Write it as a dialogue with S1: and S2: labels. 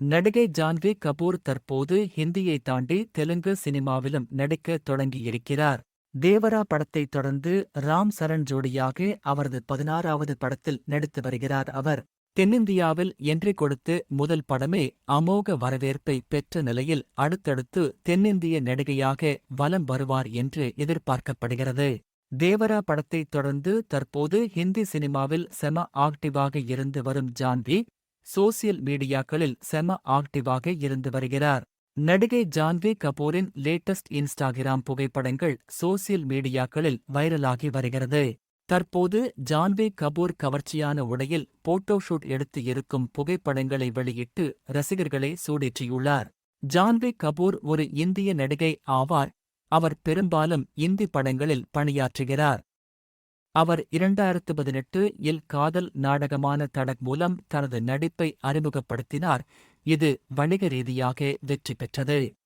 S1: நடிகை ஜான்வி கபூர் தற்போது ஹிந்தியை தாண்டி தெலுங்கு சினிமாவிலும் நடிக்க தொடங்கியிருக்கிறார். தேவரா படத்தைத் தொடர்ந்து ராம் சரண் ஜோடியாக அவரது பதினாறாவது படத்தில் நடித்து வருகிறார் அவர். தென்னிந்தியாவில் என்ட்ரி கொடுத்து முதல் படமே அமோக வரவேற்பை பெற்ற நிலையில் அடுத்தடுத்து தென்னிந்திய நடிகையாக வலம் வருவார் என்று எதிர்பார்க்கப்படுகிறது. தேவரா படத்தைத் தொடர்ந்து தற்போது ஹிந்தி சினிமாவில் செம ஆக்டிவாக இருந்து வரும் ஜான்வி சோசியல் மீடியாக்களில் செம ஆக்டிவாக இருந்து வருகிறார். நடிகை ஜான்வி கபூரின் லேட்டஸ்ட் இன்ஸ்டாகிராம் புகைப்படங்கள் சோசியல் மீடியாக்களில் வைரலாகி வருகிறது. தற்போது ஜான்வி கபூர் கவர்ச்சியான உடையில் போட்டோஷூட் எடுத்து இருக்கும் புகைப்படங்களை வெளியிட்டு ரசிகர்களை சூடேற்றியுள்ளார். ஜான்வி கபூர் ஒரு இந்திய நடிகை ஆவார். அவர் பெரும்பாலும் இந்தி படங்களில் பணியாற்றுகிறார். அவர் இரண்டாயிரத்து பதினெட்டு இல் காதல் நாடகமான தடக் மூலம் தனது நடிப்பை அறிமுகப்படுத்தினார். இது வணிக ரீதியாக வெற்றி பெற்றது.